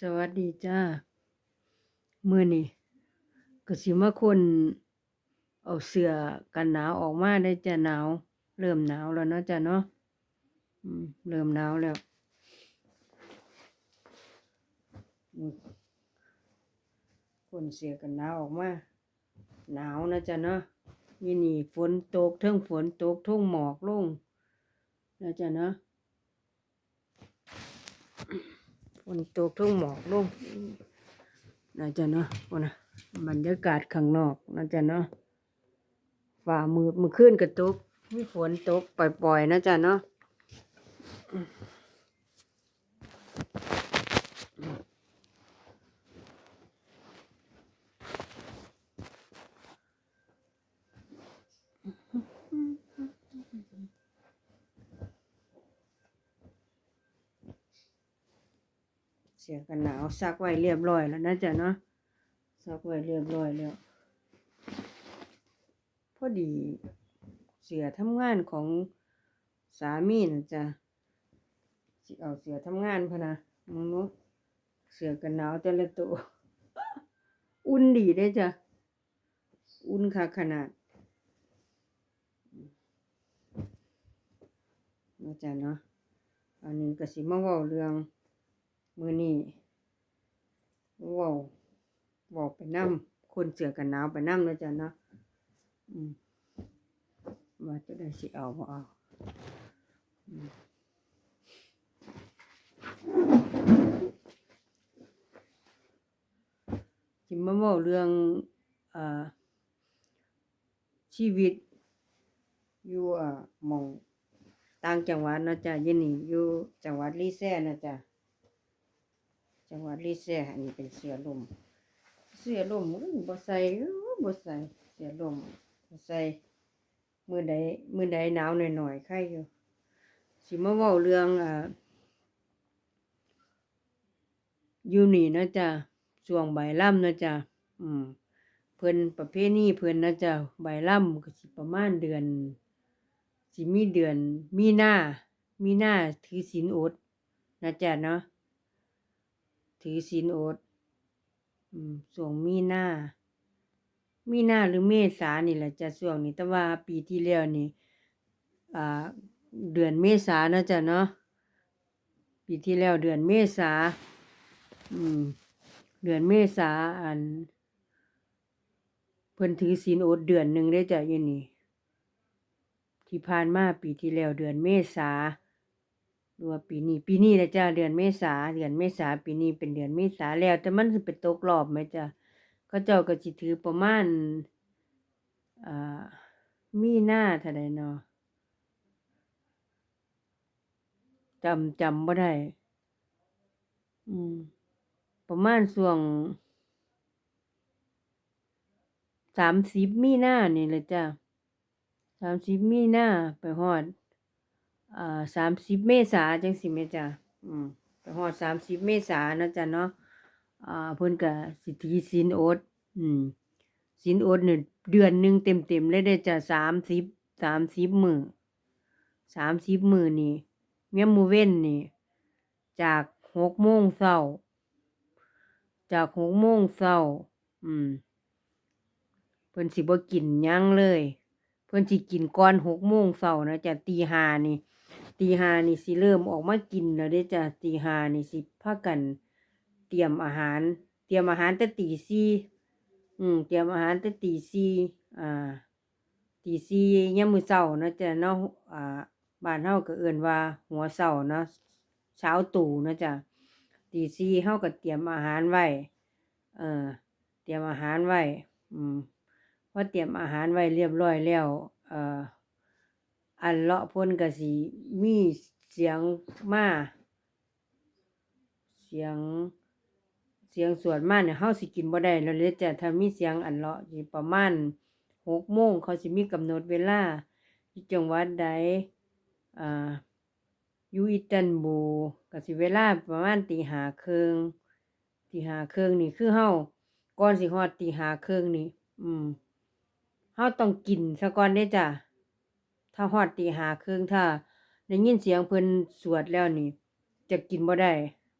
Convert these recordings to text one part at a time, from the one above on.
สวัสดีจ้ามื้อนี้ก็สิมาคนเอาเสื้อกันหนาวออกมาได้จะหนาว เริ่มหนาวแล้วเนาะจ้ะเนาะเริ่มหนาวแล้วคนเสื้อกันหนาวออกมา หนาวนะจ้ะเนาะนี่นี่ฝนตกเทิงฝนตกทุ่งหมอกลงนะจ้ะเนาะ ฝนตกทุ่งหมอกลงนะจ๊ะเนาะคนนะบรรยากาศข้างนอกนะจ๊ะเนาะฝ่ามือมือขึ้นกระตุกมีฝนตกปล่อยๆนะจ๊ะเนาะ เสียกันหนาวซักไว้เรียบร้อยแล้วนะจ๊ะเนาะซักไว้เรียบร้อยแล้ว พอดีเสือทำงานของสามีนะจ๊ะสิเอาเสือทำงานพะนะมึงเนาะเสือกันหนาวแต่ละตัว อุ่นดีได้จ้ะ อุ่นค่ะขนาดนะจ๊ะเนาะอันนี้ก็สิมาว้าเรื่อง มือนี้เว้าเว้าไปนำคนเสือกันหนาวไปนำนะจ๊ะเนาะอืมว่าจะได้สิเอาบ่เอาอืมมาเว้าเรื่องอชีวิต อยู่อ่ามองต่างจังหวัดนะจ๊ะยินนี่อยู่จังหวัดลีแซ่นะจ๊ะ จังหวัดลีแซ่อันนี้เป็นเสือลม เสื้อลมอุ้ยบ่ใส่เอ้อบ่ใส่เสื้อลมบ่ใส่มือใดมือใดหนาวหน่อยๆใครอยู่สิมาเว้าเรื่องอ่าอยู่นี่นะจ๊ะช่วงใบล่ำนะจ๊ะอืมเพิ่นประเพณีเพิ่นนะจ๊ะใบล่ำก็สิประมาณเดือนสิมีเดือนมีหน้ามีหน้าถือศีลอดนะจ๊ะเนาะ ถือศีลอดส่วงมีนามีนาหรือเมษานี่แหละจะช่วงนี้แต่ว่าปีที่แล้วนี่เดือนเมษานะจ๊ะเนาะปีที่แล้วเดือนเมษาอืมเดือนเมษาอัน เพิ่นถือศีลอดเดือนหนึ่งได้จ้ะยู่นี่ที่ผ่านมาปีที่แล้วเดือนเมษา หรือว่าปีนี้ ปีนี้นะจ้ะเดือนเมษาเดือนเมษาปีนี้เป็นเดือนเมษาแล้ว แต่มันสิไปตกรอบไหมจ้ะเขาเจ้าก็สิถือประมาณอ่ามีหน้าเท่าใดเนาะจำจำบ่ได้ อืม ประมาณช่วงสามสิบมีหน้านี่แหละจ้ะสามสิบมีหน้าไปฮอด อ่าสามสิบเมษาจังสิแม่จ้ะอืมไปฮอดสามสิบเมษานะจ๊ะเนาะอ่าเพิ่นก็สิถือศีลอด อืมศีลอดนี่เดือนหนึ่งเต็มเต็มเลยเด้จ้ะสามสิบสามสิบมือสามสิบมือนี่ยามมื้อเว้นนี่ จากหกโมงเช้าจากหกโมงเช้าอืมเพิ่นสิบ่กินยังเลย เพิ่นสิกินก่อนหกโมงเช้านะจ้ะตีห้านี่ ตีหานี่สิเริ่มออกมากินแล้วเด้จ้ะตีหานี่สิพากัน เตรียมอาหาร เตรียมอาหารแต่ตีสี่อืมเตรียมอาหารแต่ตีสี่อ่าตีสี่ยามมื้อเช้านะจ้ะเนาะอ่าบ้านเฮาก็เอิ้นว่าหัวเช้าเนาะเช้าตู่นะจ้ะตีสี่เฮาก็เตรียมอาหารไว้เอ่อเตรียมอาหารไว้ อืมพอเตรียมอาหารไว้เรียบร้อยแล้ว เอ่อ อันเลาะพ่นก็สิมีเสียงมาเสียงเสียงสวดมาเนี่ยเฮาสิกินบ่ได้แล้วเด้จ้ะถ้ามีเสียงอันเลาะสิประมาณหกโมงเขาสิมีกำหนดเวลาอยู่จังหวัดใดอ่าอยู่อิตันบูก็สิเวลาประมาณตีห้าครึ่งตีห้าครึ่งนี่คือเฮาก่อนสิฮอดตีห้าครึ่งนี่อืมเฮาต้องกินซะก่อนเด้จ้ะ ถ้าฮอดตีหาครึ่งถ้าได้ยินเสียงเพิ่นสวดแล้วนี่ จะกินบ่ได้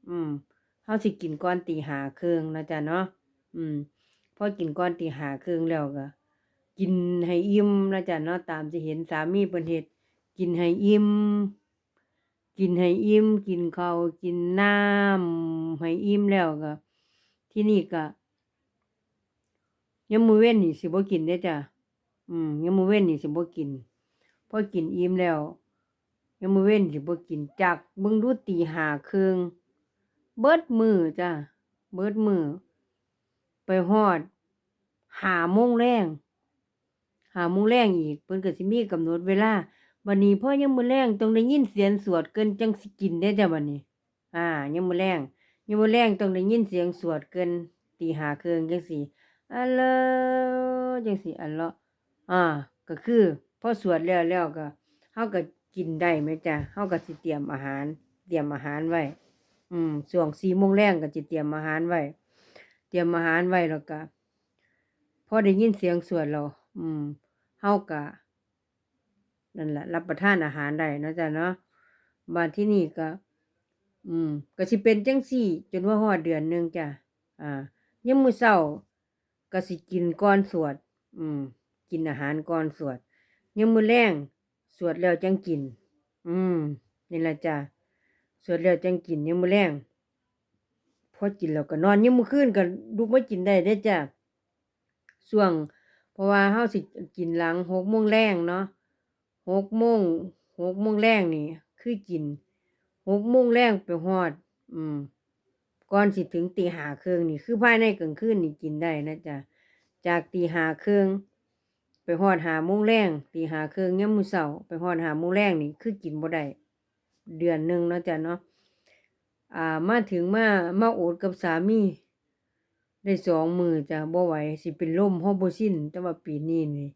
อืมเฮาสิกินก่อนตีหาครึ่งนะจ๊ะเนาะอืมพอกินก่อนตีหาครึ่งแล้วก็กินให้อิ่มนะจ๊ะเนาะตามที่เห็นสามีเพิ่นเฮ็ดกินให้อิ่มกินให้อิ่มกินข้าวกินน้ำให้อิ่มแล้วก็ ที่นี่ก็ยามมื้อเว้นนี่สิบ่กินเด้จ้ะอืมยามมื้อเว้นนี่สิบ่กิน พอกินอิ่มแล้วยามมื้อเว้นสิบ่กินจากเบิ่งดูตีห้าครึ่งเบิดมือจ้ะเบิดมือ ไปฮอด หาโมงแลงหาโมงแรงอีกเพิ่นก็สิมีกำหนดเวลาบัดนี้พอยามมื้อแลงต้องได้ยินเสียงสวดเกินจังสิกินได้จ้ะบัดนี้ อ่ายามมื้อแลงยามมื้อแลงต้องได้ยินเสียงสวดเกินตีห้าครึ่งจังซี่อัลเลอจังซี่อัลเลาะอ่า ก็คือ อสวดแล้วแล้วก็เฮาก็กินได้แม่จ้ะเฮาก็สิเตรียมอาหาร เตรียมอาหารไว้ อืมช่วง4โมงแลงก็สิเตรียมอาหารไว้ เตรียมอาหารไว้แล้วก็พอได้ยินเสียงสวดแล้วอืมเฮาก็นั่นแหละรับประทานอาหารได้นะจ้ะเนาะบัดที่นี่ก็ อืม ก็สิเป็นจังซี่ จนว่าฮอดเดือนหนึ่งจ้ะอ่ายามมื้อเช้าก็สิกินก่อนสวด อืม กินอาหารก่อนสวด ยามมื้อแลงสวดแล้วจังกิน อืมนี่ละจ้ะสวดแล้วจังกินยามมื้อแลงพอกินแล้วก็นอนยามมื้อคืนก็ลุกมากินได้เด้จ้ะช่วง เพราะว่าเฮาสิกินหลัง6โมงแลงเนาะ6โมง6โมงแลงนี่คือกิน6โมงแลงไปฮอด อืมก่อนสิถึงตีห้าครึ่องนี่คือภายในกลางคืนนี่กินได้นะจ๊ะจากตีห้าครึ่อง ไปฮอดหาโมงแลงตีหาครึ่งยามมื้อเช้าไปฮอดหาโมงแลงนี่คือกินบ่ได้เดือนหนึ่งเนาะจ้ะเนาะอ่ามาถึงมามาโอดกับสามี ได้สองมือจ้ะบ่ไหวสิเป็นลมเพราะบ่ชินแต่ว่าปีนี้นี่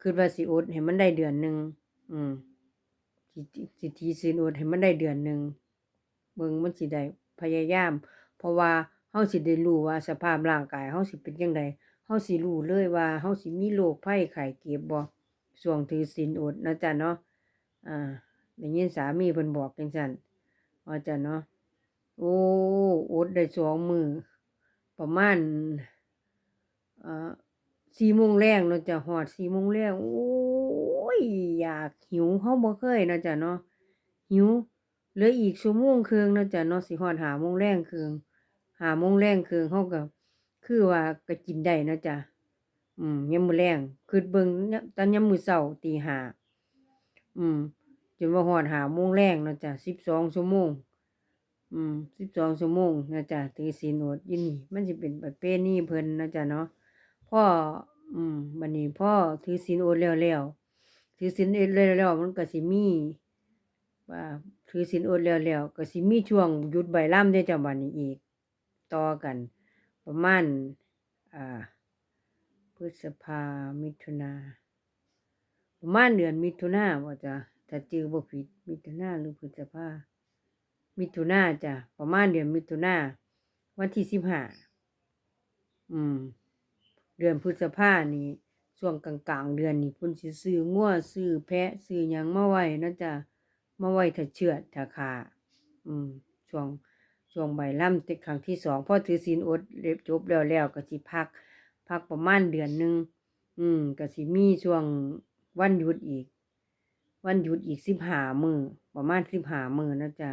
คิดว่าสิอดให้มันได้เดือนหนึ่งอืมสิสิถือศีลอดให้มันได้เดือนหนึ่งเบิ่งมันสิได้พยายาม เพราะว่าเฮาสิได้รู้ว่าสภาพร่างกายเฮาสิเป็นจังได เฮาสิรู้เลยว่าเฮาสิมีโรคภัยไข้เจ็บบ่ช่วงถือศีลอดนะจ้ะเนาะอ่าได้ยินสามีเพิ่นบอกจังซั่นว่าจ้ะเนาะโอ้อดได้สองมือประมาณอ่า4โมงแลงเนาะจ้ะฮอด4โมงแลงโอ้ยอยากหิวเราบ่เคยเนาะจ้ะเนาะหิวเหลืออีกชั่วโมงครึ่งเนาะจ้ะเนาะสิฮอด5โมงแลงครึ่ง5โมงแลงครึ่งเราก็ คือว่าก็กินได้เนาะจ้ะอืมยามมื้อแลงคิดเบิ่งยตอนยามมื้อเช้าตีห้าอืมจนว่าฮอด5โมงแลงเนาะจ้ะ12ชั่วโมง อืม12ชั่วโมงนะจ้ะถือศีลอดอยู่นี่มันสิเป็นประเพณีเพิ่นนะจ้ะเนาะพ่ออืมบัดนี้พ่อถือศีลอดแล้วแล้วถือศีลอดแล้วแล้วมันก็สิมีว่าถือศีลอดแล้วแล้วก็สิมีช่วงหยุดใบลำเด้จ้ะบัดนี้อีก ต่อกัน ประมาณอ่าพฤษภา มิถุนา ประมาณเดือนมิถุนาบ่จ้ะถ้าจื้อบ่ผิด มิถุนาหรือพฤษภา มิถุนาจ้ะ ประมาณเดือนมิถุนาวันที่สิบห้า อืม เดือนพฤษภานี่ช่วงกลางๆ เดือนนี่พิ่นสิซื้องัวซื้อแพะซื้อหยังมาไว้เนาะจ้ะมาไว้ถ้าเชือดถ้าฆ่าอืมช่วง ช่วงใบล่ำแต่ครั้งที่สองพอถือศีลอดเรียบจบแล้วแล้วก็สิพัก พักประมาณเดือนหนึ่งอืมก็สิมีช่วงวันหยุดอีก วันหยุดอีกสิบห้ามือประมาณสิบห้ามือนะจ้ะ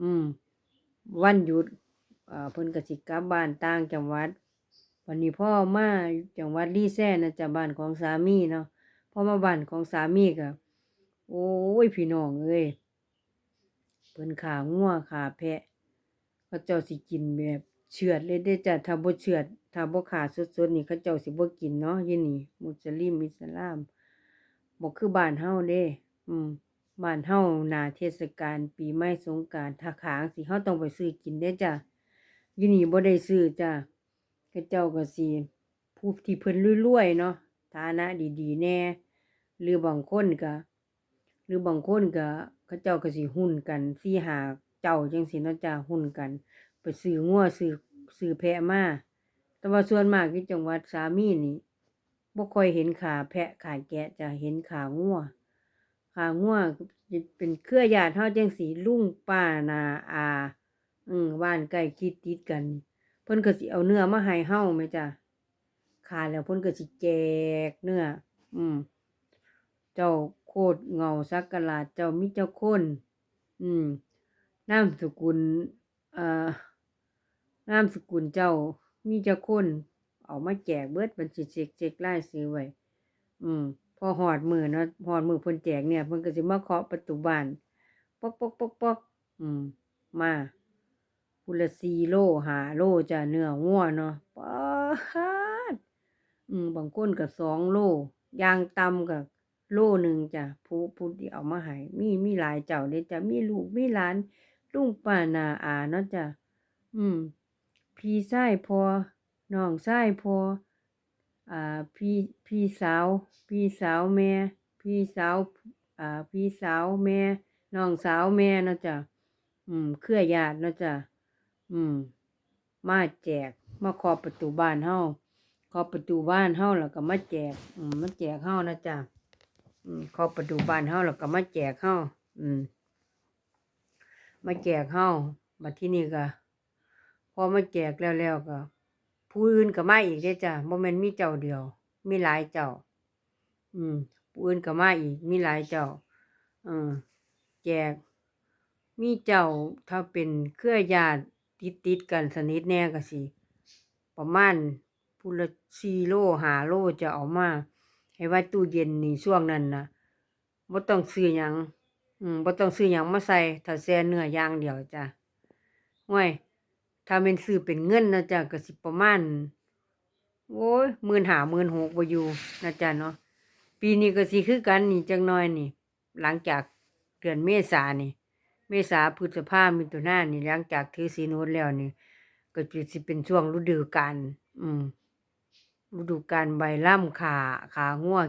อืม วันหยุดอ่าเพิ่นก็สิกลับบ้านต่างจังหวัด วันนี้พ่อมาจังหวัดลีแซ่นะจ้ะบ้านของสามีเนาะพ่อมาบ้านของสามีก็โอ้ยพี่น้องเอ้ยเพิ่นฆ่างัวฆ่าแพะ เขาเจ้าสิกินแบบเฉือดเลยเด้จ้ะถ้าบ่เฉือดถ้าบ่ฆ่าสดๆนี่เขาเจ้าสิบ่กินเนาะยู่นี่ มุสลิมอิสลามบ่คือบ้านเฮาเด้ อืมบ้านเฮาหน้าเทศกาลปีใหม่สงกรานต์ถ้าขางสิเฮาต้องไปซื้อกินเด้จ้ะยู่นี่บ่ได้ซื้อจ้ะเขาเจ้าก็สิผู้ที่เพิ่นรวยๆเนาะฐานะดีๆแน่หรือบางคนก็หรือบางคนก็เขาเจ้าก็สิหุ้นกัน4-5 เจ้าจังซี้เนาะจ้ะหุ้นกัน ไปซื้องัวซื้อซื้อแพะมาแต่ว่าส่วนมากอยู่จังหวัดสามีนี่บ่ค่อยเห็นฆ่าแพะฆ่าแกะจะเห็นฆ่างัวฆ่างัวเป็นเครือญาติเฮาจังซี้ลุงป้านาอา อืมบ้านใกล้คิดติดกัน เพิ่นก็สิเอาเนื้อมาให้เฮาแม่จ้ะขาดแล้วเพิ่นก็สิแจกเนื้ออืม เจ้าโคตรเงาสักกะลาเจ้ามิเจ้าคน อืม นามสกุลเอ่อนามสกุลเจ้ามีเจ้าคนเอามาแจกเบิดบัญชีเช็คเช็ครายชื่อไว้ อืม พอฮอดมือเนาะฮอดมือเพิ่นแจกเนี่ยเพิ่นก็สิมาเคาะประตูบ้านป๊อกป๊อกป๊อกป๊อกอืม มาพุนละ4โล5โลจะเนื้องัวเนาะป๊าดอืมบางคนก็2โลยางต่ำก็โลหนึ่งจ้ะผู้ผู้ที่เอามาให้มีมีหลายเจ้าเด้จ้ะมีลูกมีหลาน ลุงป้านาอาเนาะจ้ะอืม พี่ชายพอน้องชายพออ่าพี่พี่สาว พี่สาวแม่ พี่สาวอ่าพี่สาวแม่น้องสาวแม่เนาะจ้ะอืม เครือญาติเนาะจ้ะอืม มาแจก มาเคาะประตูบ้านเฮาเคาะประตูบ้านเฮาแล้วก็มาแจก อืมมาแจกเฮานะจ้ะอืมเคาะประตูบ้านเฮาแล้วก็มาแจกเฮาอืม มาแจกเฮาบัดที่นี้ก็พอมาแจกแล้วแล้วก็ ผู้อื่นก็มาอีกเด้จ้ะบ่แม่นมีเจ้าเดียว มีหลายเจ้า อืม ผู้อื่นก็มาอีก มีหลายเจ้าเออแจก มีเจ้าถ้าเป็นเครือญาติติดๆกันสนิทแน่ก็สิประมาณผู้ละ4โล5โลจะเอามา ให้ไว้ตู้เย็นนี่ช่วงนั้นน่ะบ่ต้องซื้อหยัง อืมบ่ต้องซื้อหยังมาใส่ถ้าแช่เนื้ออย่างเดียวจ้ะโอ้ยถ้าแม่นซื้อเป็นเงินนะจ้ะก็สิประมาณโอ๊ย15,000 16,000บ่อยู่นะจ้ะเนาะปีนี้ก็สิคือกันนี่จักหน่อยนี่ หลังจากเดือนเมษานี่ เมษาพฤษภามิถุนานี่หลังจากถือศีลอดแล้วนี่ ก็จะสิเป็นช่วงฤดูกาลอืมฤดูกาลใบล่ำขาขางัว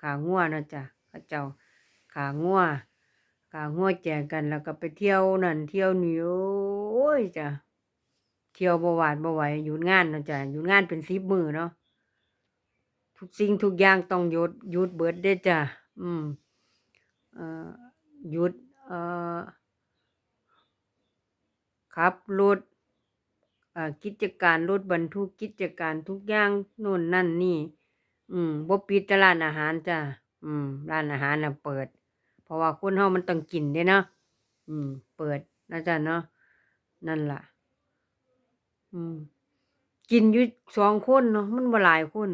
ขางัวนะจ้ะเขาเจ้าขางัว ขางัวแจกกันแล้วก็ไปเที่ยวนั่นเที่ยวนี่โอ้ยจ้ะเที่ยวบวาดบ่ไหวหยุดงานนะจ้ะหยุดงานเป็น10มื้อเนาะทุกสิ่งทุกอย่างต้องหยุดหยุดเบิดเด้จ้ะอืมเอ่อหยุดเอ่อขับรถอ่ากิจการรถบรรทุกกิจการทุกอย่างโน่นนั่นนี่ อืมบ่ปิดแต่ร้านอาหารจ้ะอืมร้านอาหารน่ะเปิด เพราะว่าคนเรามันต้องกินเด้เนาะอืม เปิดนะจ้ะเนาะนั่นล่ะ อืม กินอยู่2คนเนาะมันบ่หลายคน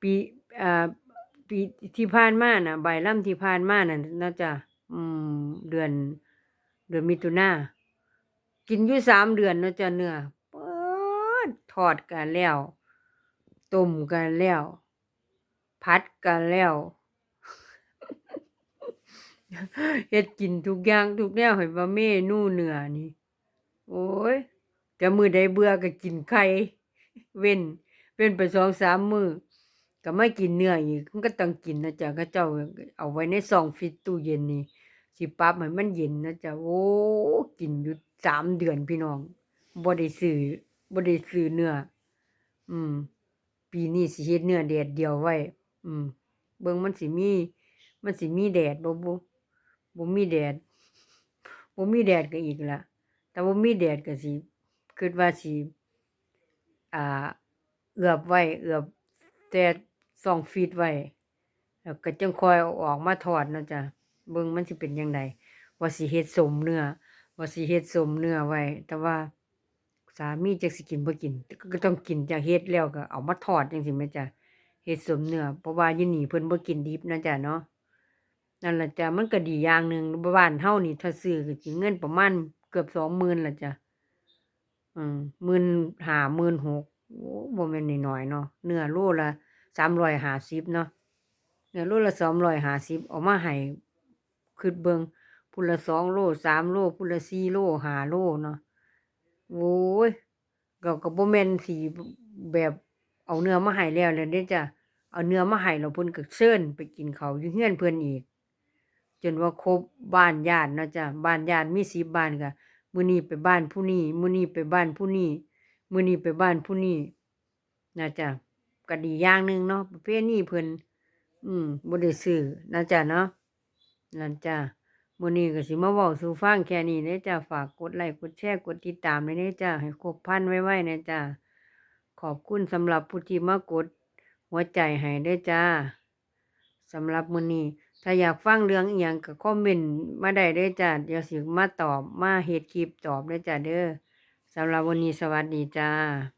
ปีอ่าปีที่ผ่านมาน่ะ ใบล่ำที่ผ่านมานั่นเนาะจ้ะอืม เดือน เดือนมิถุนากินอยู่3เดือนนาะจ้ะเนื้อป๊าดทอดก็แล้วต้มก็แล้วผัดก็แล้ว เฮ็ดกินทุกอย่างทุกแนวให้ว่าเมนูเนื้อนี่ โอ๊ยแต่มือใดเบื่อก็กินไข่เว้นเว้นไป2-3มื้อก็ไมากินเนื้ออีกมันก็ต้องกินนะจ้ะเขาเจ้าเอาไว้ในช่องฟรีซตู้เย็นนี่สิปรับให้มันเย็นนะจ้ะโอ้กินอยู่3เดือนพี่น้องบ่ได้ซื้อบ่ได้ซื้อเนื้ออืม ปีนี้สิเฮ็ดเนื้อแดดเดียวไว้ อืม เบิ่งมันสิมี มันสิมีแดดบ่บุ บ่มีแดดบ่มีแดดก็อีกละถ้าบ่มีแดดก็สิคิดว่าสิอ่าเอือบไว้เอือบแต่ช่องฟรีซไว้แล้วก็จังคอยออกมาทอดเนาะจ้ะเบิ่งมันสิเป็นจั่งใดว่าสิเฮ็ดสมเนื้อว่าสิเฮ็ดสมเนื้อไว้ แต่ว่าสามีจักสิกินบ่กิน ก็ต้องกินจ้ะเฮ็ดแล้วก็เอามาทอดจังซี้แหมจ้ะเฮ็ดสมเนื้อเพราะว่าอยู่นี่เพิ่นบ่กินดิบนะจ้ะเนาะ นั่นแหละจ้ะมันก็ดีอย่างหนึ่งบ้านเฮานี่ถ้าซื้อก็สิเงินประมาณเกือบ20,000ล่นละจ้ะอืม15,000 16,000โอ้บ่แม่นน้อยๆเนาะเนื้อโลละ350เนาะเนื้อโลละ250เอามาให้คิดเบิงผู้ละ2โล3โลผู้ละ4โล5โลเนาะโอ้ยก็ก็บ่แม่นสิแบบเอาเนื้อมาให้แล้วแล้วเด้จ้ะเอาเนื้อมาให้แล้วเพิ่นก็เชิญไปกินเขาอยู่เรือนเพิ่นอีก จนว่าครบบ้านญาติเนาะจ้ะบ้านญาติมี10บ้านก็มื้อนี้ไปบ้านผู้นี้มื้อนี้ไปบ้านผู้นี้มื้อนี้ไปบ้านผู้นี้นะจ้ะก็ดีอย่างหนึ่งเนาะประเพณีเพิ่นอืมบ่ได้ซื้อนะจ้ะเนาะนั่นจ้ะมื้อนี้ก็สิมาเว้าสู่ฟังแค่นี้เด้จ้าฝากกดไลค์กดแชร์กดติดตามด้วยเด้จ้าให้ครบพันไว้ๆนะจ้าขอบคุณสำหรับผู้ที่มากดหัวใจให้เด้จ้าสำหรับมื้อนี้ ถ้าอยากฟังเรื่องอีหยังก็คอมเมนต์มาได้เด้อจ้าเดี๋ยวสิมาตอบมาเฮ็ดคลิปตอบเด้อจ้าเด้อสำหรับวันนี้สวัสดีจ้า